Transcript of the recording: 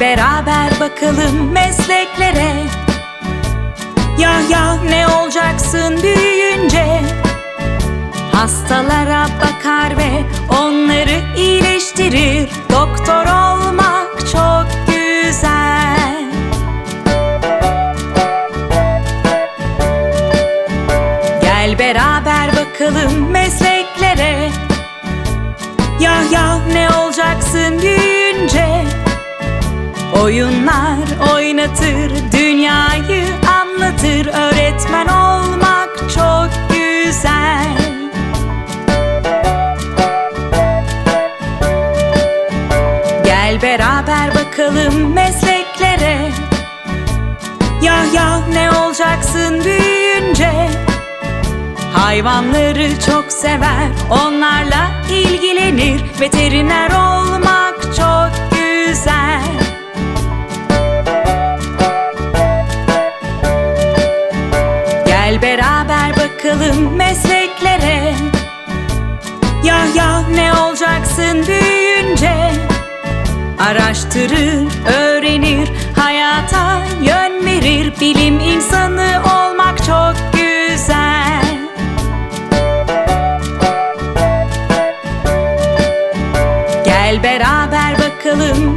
Beraber bakalım mesleklere. Ya ya ne olacaksın büyüyünce? Hastalara bakar ve onları iyileştirir. Doktor olmak çok güzel. Gel beraber bakalım mesleklere. Ya ya ne olacaksın büyüyünce Oyunlar oynatır, dünyayı anlatır. Öğretmen olmak çok güzel. Gel beraber bakalım mesleklere. Ya ya ne olacaksın büyüyünce? Hayvanları çok sever, onlarla ilgilenir. Veteriner Beraber bakalım mesleklere. Ya ya ne olacaksın büyüyünce? Araştırır, öğrenir, hayata yön verir. Bilim insanı olmak çok güzel. Gel beraber bakalım